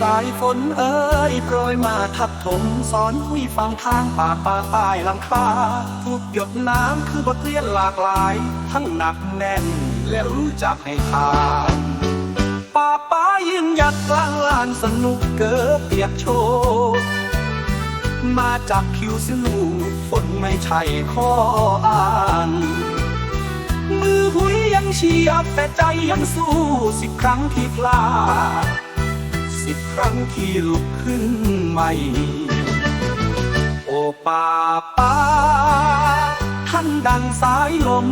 สายฝนเอ้ยโปรยมาทับถมสอนวิฟังทางป่าป่าใต้หลังคาทุกหยดน้ำคือบทเรียนหลากหลาย ทั้งหนักแน่นและรู้จักให้ทานป่าป้ายืนหยัดกลางลานสนุกเกิดเปียกโชกมาจากคิวสิลูฝนไม่ใช่ข้ออ้างมือหุยยังเชียร์แต่ใจยังสู้สิบครั้งที่พลาด สิบครั้งที่ลุกขึ้นใหม่ โอป่าป้าท่านดังสายลม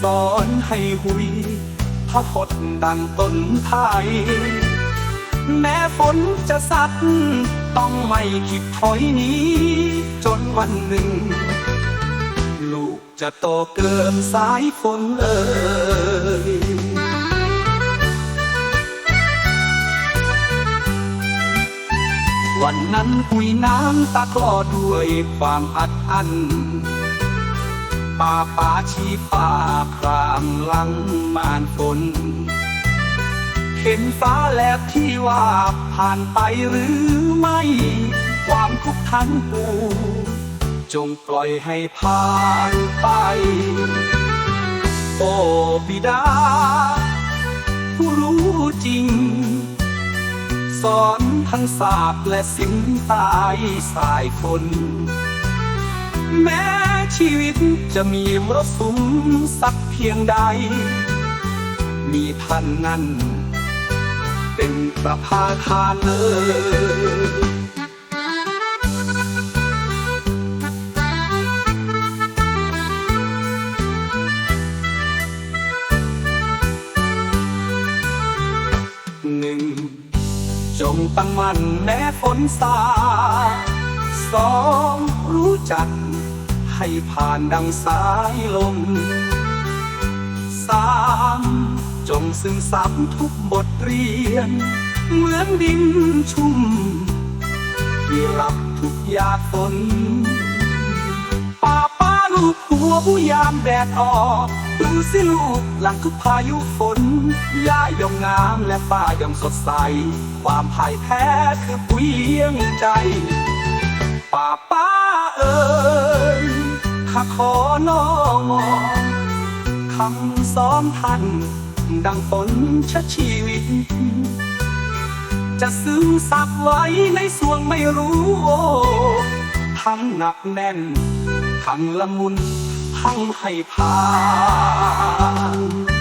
สอนให้หุยพระพดดังต้นไทย แม้ฝนจะสัดต้องไม่คิดถอยหนี้ จนวันหนึ่ง ลูกจะโตเกินสายฝนเอ่ย วันนั้นคุยน้ำตาคลอด้วยความอัดอั้นป่าป่าชีฟ้าครามหลังมานฝนเห็นฟ้าแลบที่ว่าผ่านไปหรือไม่ ความทุกข์ทั้งปวงจงปล่อยให้ผ่านไป โอ้บิดา ผู้รู้จริง สอนทั้งศาสตร์และสิ่งตายสายฝนแม้ชีวิตจะมีมรสุมสักเพียงใด มีท่านนั้น เป็นประภาคารเลยหนึ่ง จงตั้งมั่นแม้ฝนสาสองรู้จัก ให้ผ่านดังสายลมสามจงซึมซับทุกบทเรียน เหมือนดินชุ่มที่รับทุกหยาดฝน ลูกหัวผู้ยามแดดออกดูสิลูกหลังทุกพายุฝนย่ายองงามและป้ายองสดใส ความพ่ายแพ้คือปุ๋ยเลี้ยงใจป้าป้าเอ๋ยข้าขอน้องคำสอนท่านดังฝนชะชีวิต จะซึมซับไว้ในสวงไม่รู้ ทั้งหนักแน่น ทั้งละมุนทั้งให้ผ่าน